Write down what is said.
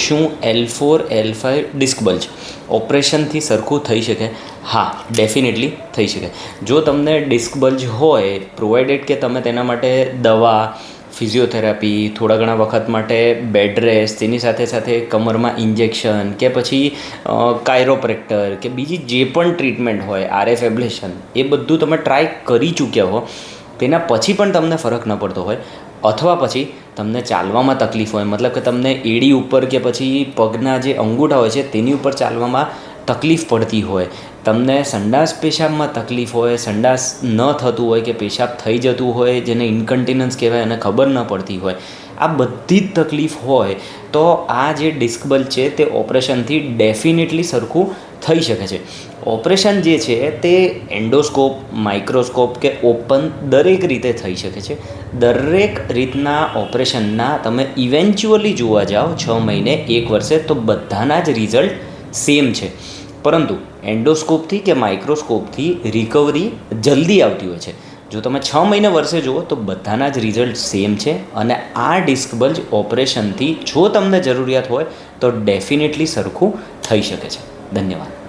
શું L four L five disc bulge ઓપરેશનથી સરખું થઈ શકે. હા ડેફિનેટલી થઈ શકે. જો તમને ડિસ્ક બલ્જ હોય પ્રોવાઇડેડ કે તમે તેના માટે દવા ફિઝિયોથેરાપી થોડા ઘણા વખત માટે બેડ રેસ્ટ તેની સાથે સાથે કમરમાં ઇન્જેક્શન કે પછી કાયરોપ્રેક્ટર કે બીજી જે પણ ટ્રીટમેન્ટ હોય આરએફ એબ્લેશન એ બધું તમે ટ્રાય કરી ચૂક્યા હો, તેના પછી પણ તમને ફરક ન પડતો હોય. અથવા પછી તમને ચાલવામાં તકલીફ હોય, મતલબ કે તમને એડી ઉપર કે પછી પગના જે અંગૂઠા હોય છે, તેની ઉપર ચાલવામાં તકલીફ પડતી હોય. તમને સંડાસ પેશાબમાં તકલીફ હોય, સંડાસ ન થતું હોય કે પેશાબ થઈ જતું હોય, જેને ઇન્કન્ટિનન્સ કહેવાય અને ખબર ન પડતી હોય. આ બધી જ તકલીફ હોય તો આ જે ડિસ્ક બલ્જ છે તે ઓપરેશનથી ડેફિનેટલી સરખું થઈ શકે છે. ઓપરેશન જે છે તે એન્ડોસ્કોપ, માઇક્રોસ્કોપ કે ઓપન દરેક રીતે થઈ શકે છે. દરેક રીતના ઓપરેશનના તમે ઇવેન્ચ્યુઅલી જોવા જાઓ છ મહિને, એક વર્ષે તો બધાના જ રિઝલ્ટ સેમ છે. પરંતુ એન્ડોસ્કોપથી કે માઇક્રોસ્કોપથી રિકવરી જલ્દી આવતી હોય છે. જો તમે છ મહિને વર્ષે જુઓ તો બધાના જ રિઝલ્ટ સેમ છે અને આ ડિસ્ક બલ્જ ઓપરેશનથી જો તમને જરૂરિયાત હોય તો ડેફિનેટલી સરખું થઈ શકે છે. ધન્યવાદ.